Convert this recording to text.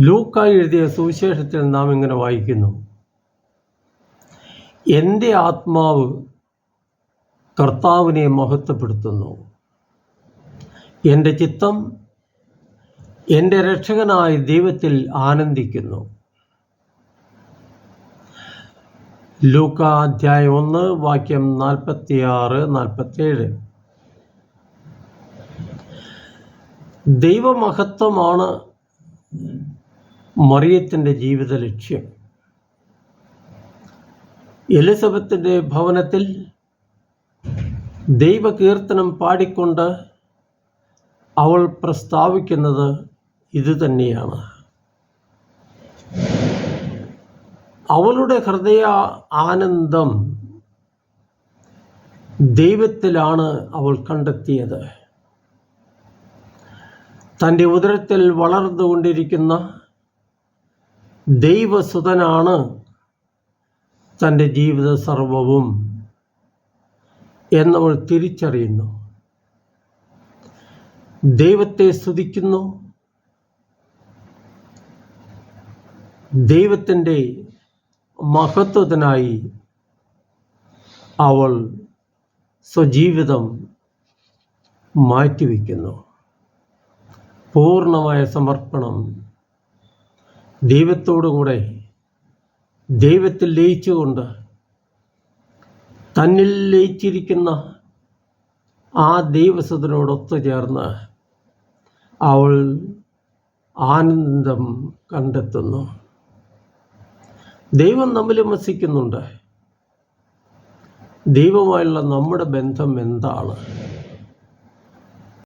ലൂക്ക എഴുതിയ സുവിശേഷത്തിൽ നാം ഇങ്ങനെ വായിക്കുന്നു. എന്റെ ആത്മാവ് കർത്താവിനെ മഹത്വപ്പെടുത്തുന്നു. എന്റെ ചിത്തം എന്റെ രക്ഷകനായ ദൈവത്തിൽ ആനന്ദിക്കുന്നു. ലൂക്ക അധ്യായം ഒന്ന് വാക്യം നാൽപ്പത്തിയാറ് നാൽപ്പത്തേഴ് ദൈവമഹത്വമാണ് മറിയത്തിന്റെ ജീവിത ലക്ഷ്യം. എലിസബത്തിന്റെ ഭവനത്തിൽ ദൈവകീർത്തനം പാടിക്കൊണ്ട് അവൾ പ്രസ്താവിക്കുന്നത് ഇതുതന്നെയാണ്. അവളുടെ ഹൃദയ ആനന്ദം ദൈവത്തിലാണ് അവൾ കണ്ടെത്തിയത്. തന്റെ ഉദരത്തിൽ വളർന്നുകൊണ്ടിരിക്കുന്ന ദൈവസുതനാണ് തന്റെ ജീവിത സർവവും എന്നവൾ തിരിച്ചറിയുന്നു. ദൈവത്തെ സ്തുതിക്കുന്നു. ദൈവത്തിന്റെ മഹത്വത്തിനായി അവൾ സ്വജീവിതം മാറ്റിവെക്കുന്നു. പൂർണമായ സമർപ്പണം ദൈവത്തോടുകൂടെ ദൈവത്തിൽ ലയിച്ചുകൊണ്ട് തന്നിൽ ലയിച്ചിരിക്കുന്ന ആ ദൈവസത്തിനോടൊത്തു ചേർന്ന് അവൾ ആനന്ദം കണ്ടെത്തുന്നു. ദൈവം നമ്മിൽ വസിക്കുന്നുണ്ട് ദൈവമായുള്ള നമ്മുടെ ബന്ധം എന്താണ്?